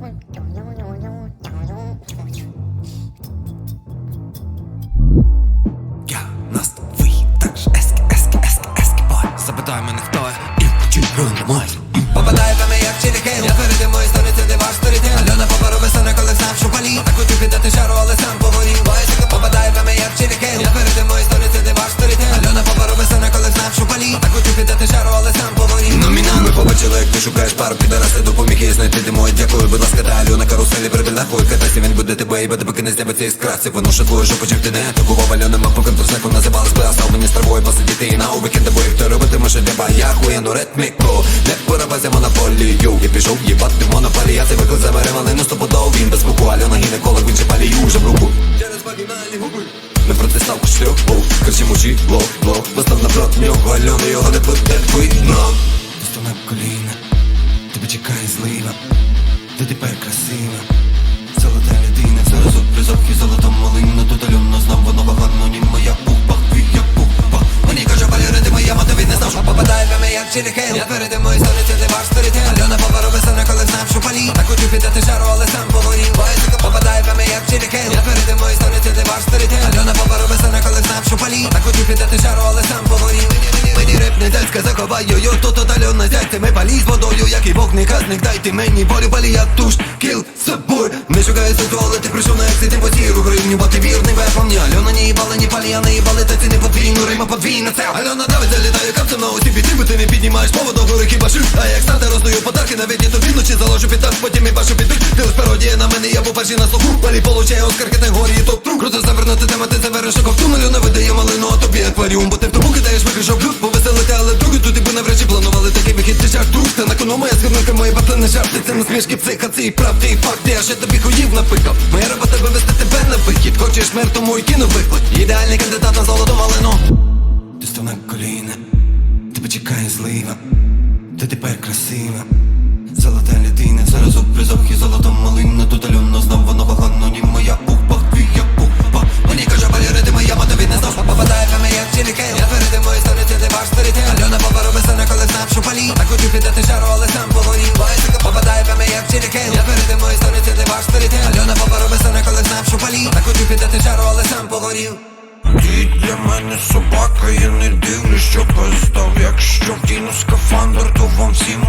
Я нас ви так же ескі, ескі, ескі, ескі бой. Запитай мене хто я і чи мой Попадає в мене як челікейл Я перед мої сторони, це не ваш сторітель Альона попару весена, коли сам шупалі. Палі Так хотів піддати шару, але сам поворів Байсика ти шукаєш пару підараси Допоміг їй знайти димой, дякую, будь ласка, та Альона каруселі Прибіль нахуй, катайся, він буде тебе і буде поки не з'явиться із краси Воно твою жопу, чим ти не. Атакував Альона мав по контрсеку, називалась би Став мені з травою посидіти і на увікенд тобою Хто робитиме ще для я хуєну ритміку Не порабася монополію. Я пішов їбати монополі Я цей виклик забере малину стопудов Він без звуку, Альона гінеколог, він же палію вже в руку. Через вагінальні губи ми протиставку оу, кричимо чи ло, ло Постав напроти нього, Альона його не буде видно Просто на коліна, тебе чекає злива Ти тепер красива. Золота людина, зараз у призовки золотом малину Тут Альона знав, воно багано, ні моя пупа, як пупа. Мені каже, балерити моя мати, він не знав, що попадає в мене як челікейл Я перед мої сторони, це ваш сторітель Альона попару весена, коли знав, що палі. Так хочу піддати шару, але сам погорів. Байсика попадає в мене як челікейл Я перед мої сторони, це ваш сторітель Альона попару весена, коли знав, що палі. Так хочу піддати шару, але сам реп не дядька заховаю, йо, то тут Альона зять Ми палі з водою, як і вогник казник Дайте мені волю, палі як туш, кіл, собой. Не шукаю сексуали, ти прийшов на ексит, по сіру гривню Бо ти вірний вепом, ні Альона не їбала, ні палі, а не їбали Та ці не подвійну, рима подвійна. Це Альона давить, залітає капцем на усі піти ти не піднімаєш поводу гори хіба шив А як стати роздаю подарки, навіть не тобі вночі заложу підтак Потім і бачу підбіг, ти лиш пародія на мене, я був перший на слуху. Палі получає Оскар категорії топ-тру. Круто завернути тема, ти завернеш ковтун Альона видає малину, а тобі акваріум. Бо ти в тому кидаєш виграшок люд чи такий вихід Ти жах та на кону моя схибника, мої батли не жарти. Це насмішки, психаці, і правди, і факти. Я ще тобі хуїв напикав Моя робота вивести тебе на вихід. Хочеш мир, тому і кину виклик. Ідеальний кандидат на золоту малину. Ти став на коліна. Тебе чекає злива. Ти тепер красива. Золота людина, Так хочу кидати жару, але сам полонів Лайсика попадає в мене як черекейн Я передимо історію, це не ваш старітел Альона Попа робить коли знав, що палів. Так хочу кидати жару, але сам погорів Ти для мене собака, я не дивлюсь, що пиздав Якщо вдіну скафандр, то вам всім